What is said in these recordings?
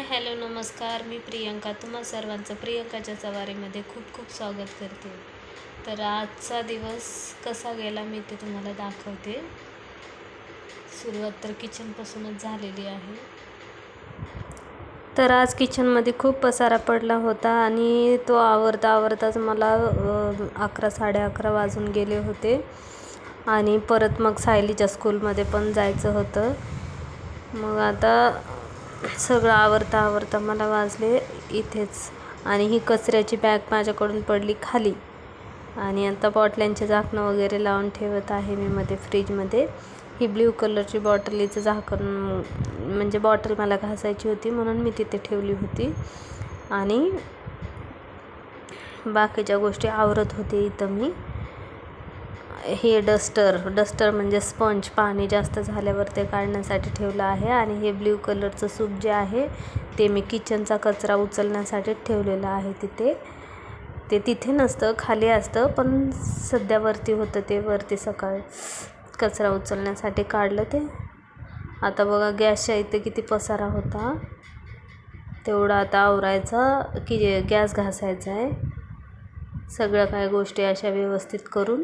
Hi hello नमस्कार. मी प्रियंका. तुम्हा सर्वांचं प्रियंकाच्या चवारीमध्ये खूप खूप स्वागत करते. तर आजचा दिवस कसा गेला मी ते तुम्हाला दाखवते. सुरुवात तर किचनपासूनच झालेली आहे. तर आज किचनमध्ये खूप पसारा पडला होता आणि तो आवरता आवरताच मला अकरा साडे अकरा वाजून गेले होते. आणि परत मग सायलीच्या स्कूलमध्ये पण जायचं होतं. मग आता सगळं आवरता आवरता मला वाजले इथेच. आणि ही कचऱ्याची बॅग माझ्याकडून पडली खाली. आणि आता बॉटल्यांचे झाकणं वगैरे लावून ठेवत आहे मी मध्ये फ्रीजमध्ये. ही ब्ल्यू कलरची बॉटलीचं झाकण म्हणजे बॉटल मला घासायची होती म्हणून मी तिथे ठेवली होती. आणि बाकीच्या गोष्टी आवरत होते इथं मी. हे डस्टर डस्टर म्हणजे स्पंज पाणी जास्त झाल्यावर ते काढण्यासाठी ठेवलं आहे आणि हे ब्ल्यू कलरचं सूप जे आहे ते मी किचनचा कचरा उचलण्यासाठी ठेवलेलं आहे तिथे. ते तिथे नसतं खाली असतं पण सध्या वरती होतं ते वरती सकाळ कचरा उचलण्यासाठी काढलं ते. आता बघा गॅसच्या इथे किती पसारा होता. तेवढा आता आवरायचा की गॅस घासायचा आहे. सगळ्या काही गोष्टी अशा व्यवस्थित करून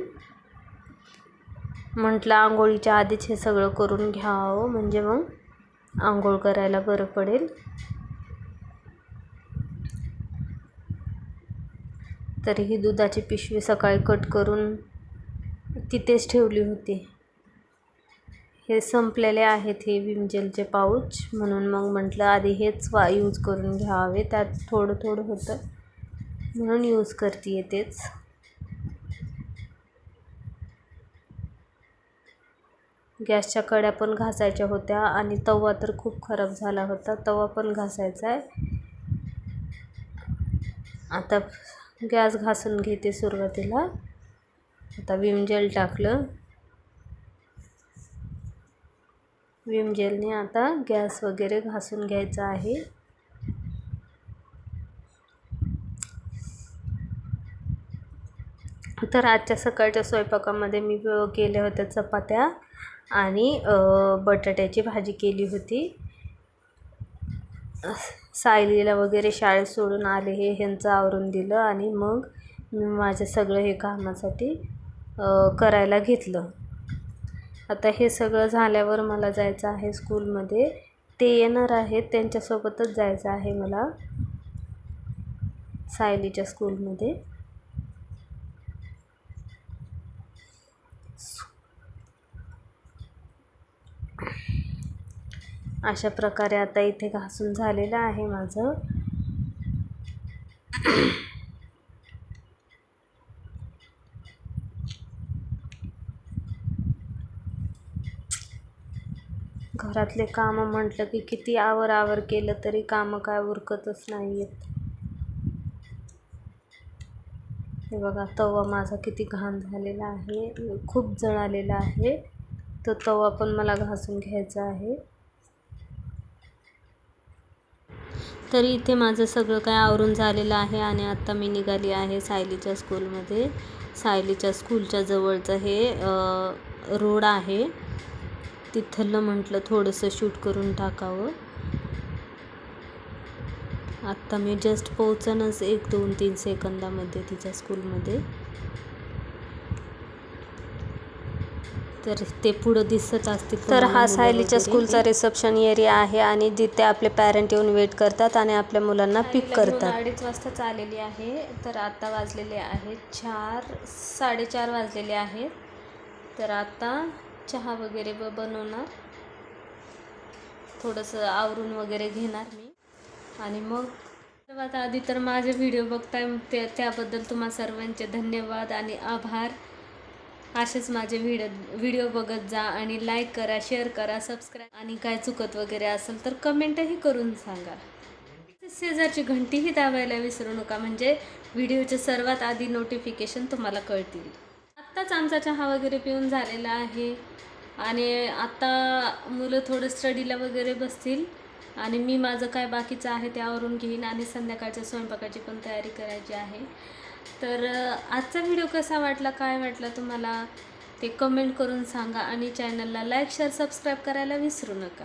म्हटलं आंघोळीच्या आधीच हे सगळं करून घ्यावं म्हणजे मग आंघोळ करायला बरं पडेल. तरी ही दुधाची पिशवी सकाळी कट करून तिथेच ठेवली होती. हे संपलेले आहेत हे विमजेलचे पाऊच म्हणून मग म्हटलं आधी हेच वा यूज करून घ्यावे त्यात थोडं थोडं होतं. म्हणून यूज करते तेच. गॅसच्या कड्या पण घासायच्या होत्या आणि तवा तर खूप खराब झाला होता. तवा पण घासायचा आहे. आता गॅस घासून घेते सुरुवातीला. आता विम जेल टाकलं. विम जेलने आता गॅस वगैरे घासून घ्यायचा आहे. तर आजच्या सकाळच्या स्वयंपाकामध्ये मी केल्या होत्या चपात्या. आणि बटाट्याची भाजी केली होती. सायलीला वगैरे शाळेत सोडून आले हे ह्यांचं आवरून दिलं आणि मग मी माझं सगळं हे कामासाठी करायला घेतलं. आता हे सगळं झाल्यावर मला जायचं आहे स्कूलमध्ये. ते येणार आहेत त्यांच्यासोबतच जायचं आहे मला सायलीच्या स्कूलमध्ये. अशा प्रकारे आता इथे घासून झालेलं आहे माझं. घरातले कामं म्हटलं की किती आवर आवर केलं तरी कामं काय उरकतच नाही आहेत हे बघा तवा माझा किती घाण झालेला आहे. खूप जळालेला आहे. तो तवा पण मला घासून घ्यायचा आहे. तरी इथे माझं सगळं काय आवरून झालेलं आहे आणि आत्ता मी निघाली आहे सायलीच्या स्कूलमध्ये. सायलीच्या स्कूलच्या जवळचं हे रोड आहे. तिथलं म्हटलं थोडंसं शूट करून टाकावं. आत्ता मी जस्ट पोहोचनच एक दोन तीन सेकंदामध्ये तिच्या स्कूलमध्ये. तर ते पुढं दिसत असतील तर हा सायलीच्या स्कूलचा रिसेप्शन एरिया आहे आणि जिथे आपले पॅरेंट येऊन वेट करतात आणि आपल्या मुलांना पिक करतात. अडीच वाजता आलेली आहे तर आता वाजलेले आहेत चार साडेचार वाजलेले आहेत. तर आता चहा वगैरे ब बनवणार. थोडंसं आवरून वगैरे घेणार मी. आणि मग सर्वात आधी तर माझे व्हिडिओ बघताय ते त्याबद्दल तुम्हा सर्वांचे धन्यवाद आणि आभार. असेच माझे व्हिडिओ व्हिडिओ बघत जा आणि लाईक करा शेअर करा सबस्क्राईब आणि काय चुकत वगैरे असेल तर कमेंटही करून सांगा. शेजारची घंटीही दाबायला विसरू नका म्हणजे व्हिडिओचे सर्वात आधी नोटिफिकेशन तुम्हाला कळतील. आत्ताच आमचा चहा वगैरे पिऊन झालेला आहे. आणि आत्ता मुलं थोडं स्टडीला वगैरे बसतील. आणि मी माझं काय बाकीचं आहे त्यावरून घेईन आणि संध्याकाळच्या स्वयंपाकाची पण तयारी करायची आहे. तर आजचा व्हिडिओ कसा वाटला काय वाटला तुम्हाला? ते कमेंट करून सांगा आणि चॅनलला लाईक शेअर सबस्क्राईब करायला विसरू नका.